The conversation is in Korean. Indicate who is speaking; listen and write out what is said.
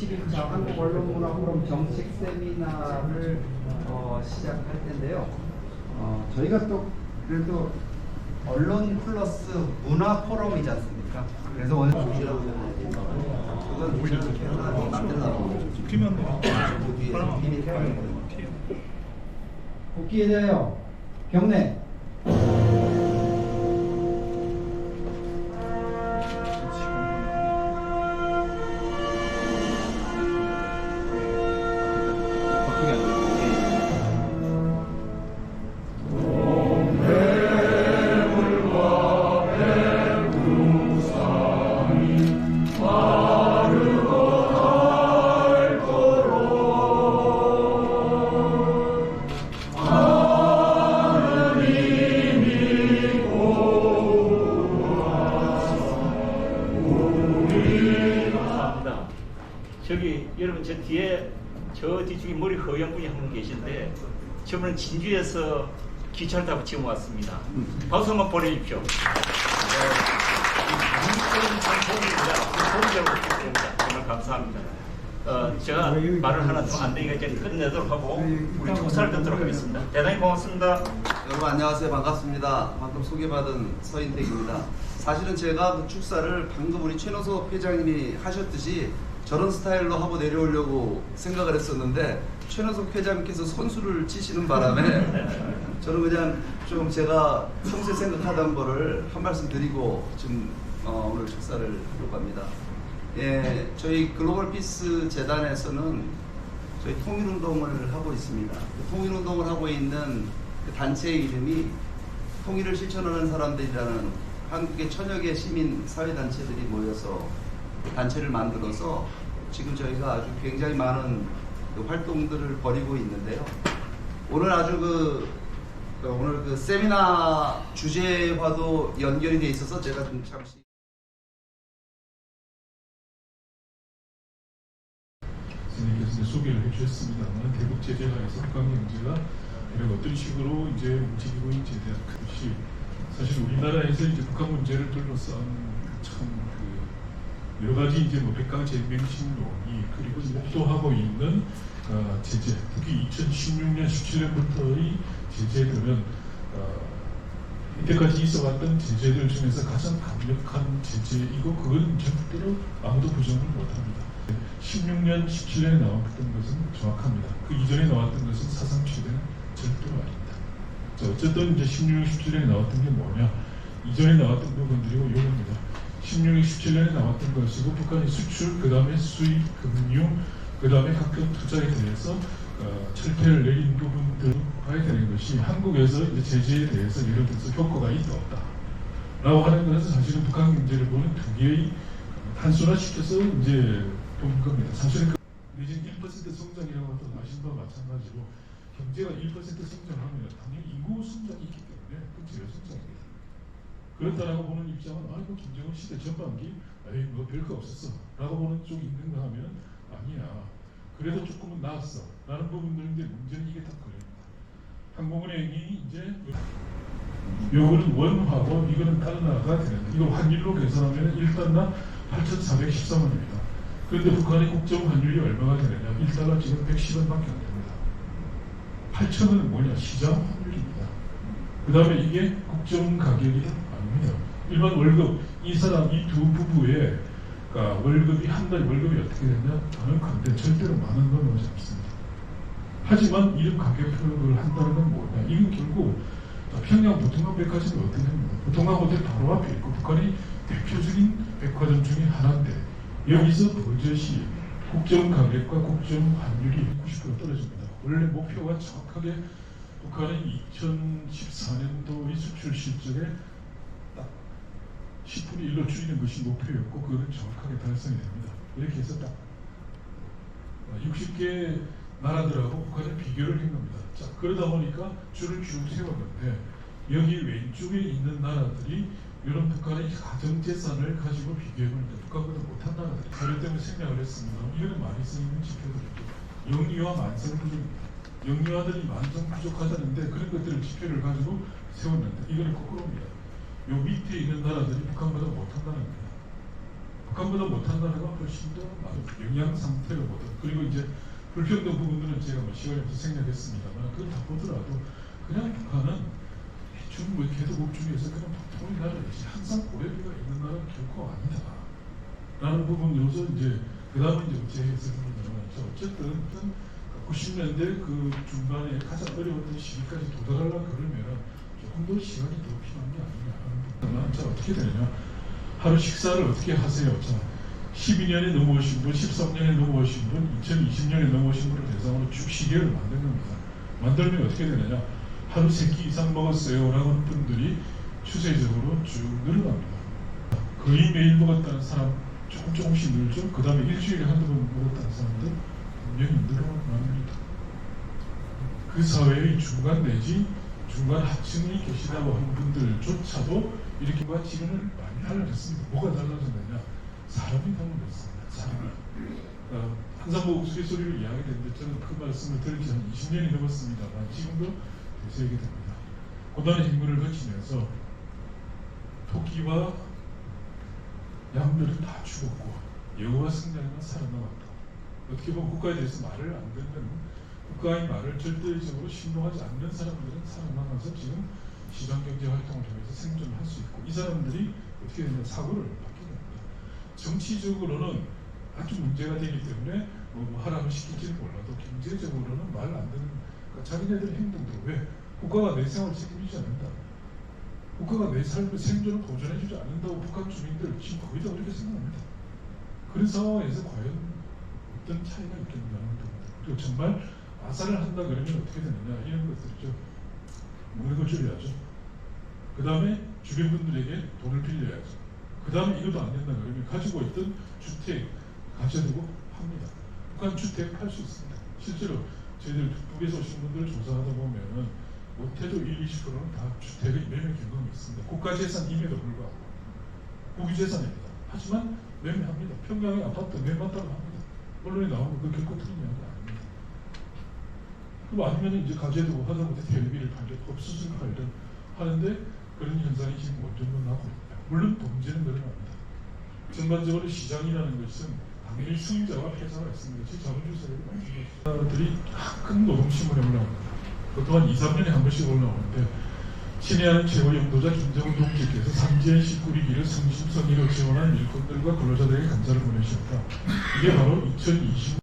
Speaker 1: 60일차 한국 언론문화 포럼 정책 세미나를 어, 시작할 텐데요. 어, 저희가 또 그래도 언론 플러스 문화 포럼이지 않습니까? 그래서 그건 만들려고
Speaker 2: 피면
Speaker 1: 이미 태워낸 거예요. 복귀에 대하여 경례.
Speaker 3: 저 뒤쪽에 머리 허연 분이 한 분 계신데 저분은 진주에서 기차를 타고 지금 왔습니다. 박수 한번 보내주십시오. 네. 니다 정말 감사합니다. 어, 제가 말을 하나 더안 되니까 이제 끝내도록 하고 우리 축사를 듣도록 하겠습니다. 대단히 고맙습니다.
Speaker 4: 여러분 안녕하세요 반갑습니다 방금 소개받은 서인택입니다 사실은 제가 그 축사를 방금 우리 최노석 회장님이 하셨듯이 저런 스타일로 하고 내려오려고 생각을 했었는데 최노석 회장님께서 선수를 치시는 바람에 저는 그냥 좀 제가 평소에 생각하던 거를 한 말씀 드리고 지금 어, 오늘 축사를 하려고 합니다 예, 저희 글로벌 피스 재단에서는 저희 통일운동을 하고 있습니다. 그 통일운동을 하고 있는 그 단체의 이름이 통일을 실천하는 사람들이라는 한국의 천여 개 시민 사회 단체들이 모여서 그 단체를 만들어서 지금 저희가 아주 굉장히 많은 그 활동들을 벌이고 있는데요. 오늘 아주 그그 오늘 그 세미나 주제와도 연결이 돼 있어서 제가 좀 잠시
Speaker 2: 선생님께서 소개를 해주셨습니다만 대북 제재가 해서 북한 경제가 이런 어떤 식으로 이제 움직이고 있지에 대한 것이 사실 우리나라에서 이제 북한 문제를 둘러싼 참그 여러 가지 이제 뭐 백강제명신론이 그리고 목도하고 있는 어, 제재 특히 2016년 17년부터의 제재들은 어, 이때까지 있어왔던 제재들 중에서 가장 강력한 제재이고 그건 절대로 아무도 부정을 못합니다. 16년, 17년에 나왔던 것은 정확합니다. 그 이전에 나왔던 것은 사상 최대는 절대로 아닙니다. 자, 어쨌든 이제 16년, 17년에 나왔던 게 뭐냐? 이전에 나왔던 부분들이고 요겁니다. 16년, 17년에 나왔던 것이고 북한의 수출, 그 다음에 수입, 금융, 그 다음에 각종 투자에 대해서 어, 철폐를 내린 부분들 봐야 되는 것이 한국에서 이제 제재에 대해서 예를 들어서 효과가 있다 없다. 라고 하는 것은 사실은 북한 경제를 보는 두 개의 단순화시켜서 이제 본 겁니다. 사실은 그 내진 1% 성장이라고 하던 아신다와 마찬가지로 경제가 1% 성장하면 당연히 인구 성장이 있기 때문에 그 제로 성장입니다. 그렇다라고 보는 입장은 아이고 김정은 시대 전반기 에이 뭐 별거 없었어 라고 보는 쪽이 있는가 하면 아니야 그래도 조금은 나았어 라는 부분들인데 문제는 이게 다 그럽니다. 항공은행이 이제 요거는 원화고 이거는 달러가 되는데 이거 환율로 계산하면 일단 나 8,413원입니다. 그런데 북한의 국정 환율이 얼마가 되느냐? 1달러 지금 110원밖에 안 됩니다. 8천원은 뭐냐? 시장 환율입니다. 그 다음에 이게 국정 가격이 아닙니다. 일반 월급, 이 사람, 이 두 부부의 그러니까 월급이 한 달 월급이 어떻게 되냐? 정확한데 절대로 많은 건 오지 않습니다. 하지만 이런 가격표를 한다는 건 뭐냐? 이건 결국 자, 평양 보통강 백화점이 어떻게 됩니까? 보통강 호텔 바로 앞에 있고 북한의 대표적인 백화점 중에 하나인데 여기서 버젓이 국정 가격과 국정 환율이 90% 떨어집니다. 원래 목표가 정확하게 북한의 2014년도의 수출 실적에 딱 10분의 1로 줄이는 것이 목표였고 그거는 정확하게 달성이 됩니다. 이렇게 해서 딱 60개 나라들하고 북한을 비교를 한 겁니다. 자, 그러다 보니까 줄을 쭉 세웠는데 여기 왼쪽에 있는 나라들이 이런 북한의 가정재산을 가지고 비교해보는데 북한보다 못한 나라들이 사료 때문에 생략을 했습니다. 이거는 많이 쓰이는 지표들이죠. 영유아 만성 부족입니다. 영유아들이 만성 부족하다는데 그런 것들을 지표를 가지고 세웠는데 이거는 거꾸로입니다. 요 밑에 있는 나라 들이 북한보다 못한 나라입니다. 북한보다 못한 나라가 훨씬 더 많은 영양 보다 그리고 이제 불평등 부분들은 제가 뭐 시간이 없어서 생략했습니다만 그걸 다 보더라도 그냥 북한은 대충 뭐 개도국 중에서 그냥 보통의 나라이지 항상 고려비가 있는 나라는 결코 아니다 라는 부분으로서 이제 그 다음에 이제 제 해석을 하면 어쨌든 90년대 그 중반에 가장 어려웠던 시기까지 도달하려 그러면 조금 더 시간이 더 필요한 게 아니냐 하는 부분은 자 어떻게 되느냐 하루 식사를 어떻게 하세요? 자 12년에 넘어오신 분, 13년에 넘어오신 분, 2020년에 넘어오신 분을 대상으로 쭉 시계를 만든 겁니다. 만들면 어떻게 되느냐? 하루 세끼 이상 먹었어요 라고 하는 분들이 추세적으로 쭉 늘어납니다. 거의 매일 먹었다는 사람 조금 조금씩 늘죠. 그 다음에 일주일에 한두 번 먹었다는 사람들 분명히 늘어납니다. 그 사회의 중간 내지 중간 하층에 계시다고 하는 분들조차도 이렇게와 지금은 달라졌습니다. 뭐가 달라졌느냐? 사람이 달라졌습니다. 사람이. 어, 항상 뭐 우스갯소리로 이야기되는데 저는 그 말씀을 들은 지 한 20년이 넘었습니다만 지금도 되새게 됩니다. 고단의 힘문을 거치면서 토끼와 양들은 다 죽었고 여호와 승자만 살아남았다. 어떻게 보면 국가에 대해서 말을 안 듣는 국가의 말을 절대적으로 신뢰하지 않는 사람들은 살아남아서 지금 시장 경제 활동을 통해서 생존을 할수 있고 이 사람들이 어떻게 되냐 사고를 받게 됩니다. 정치적으로는 아주 문제가 되기 때문에 뭐, 뭐 하라고 시킬지는 몰라도 경제적으로는 말안 듣는 그러니까 자기네들 행동도 왜 국가가 내 생활을 책임지지 않는다. 국가가 내 삶의 생존을 보존해주지 않는다고 북한 주민들 지금 거의 다 그렇게 생각합니다. 그런 상황에서 과연 어떤 차이가 있겠느냐는 겁니다. 그리고 정말 아사를 한다 그러면 어떻게 되느냐 이런 것들이죠. 먹는 걸 줄여야죠. 그 다음에 주변 분들에게 돈을 빌려야죠. 그 다음에 이것도 안 된다 그러면 가지고 있던 주택 가져두고 합니다. 북한 주택 팔 수 있습니다. 실제로 저희들 북에서 오신 분들 조사하다 보면은 못해도 1, 20%는 다 주택의 매매 경험이 있습니다. 국가재산임에도 불구하고 국유재산입니다. 하지만 매매합니다. 평양의 아파트 매매한다고 합니다. 언론에 나오는 그 결코 틀린 이야기 아닙니다. 그럼 아니면 이제 가재두고 하다못해 텔레비를 팔든 흡수술 팔든 하는데 그런 현상이 지금 원전으로 나고 있다. 물론 범죄는 늘어납니다. 전반적으로 시장이라는 것은 당연히 수익자와 패자가 있습니다. 제 자본주의 사회도 마찬가지입니다. 들이 큰 노동신문에 올라옵니다. 보통 한 2, 3년에 한 번씩 올라오는데 친애하는 최고 영도자 김정은 동지께서 삼지연 식구리기를 성심성의로 지원한 일꾼들과 근로자들에게 감사를 보내주셨다. 이게 바로 2020년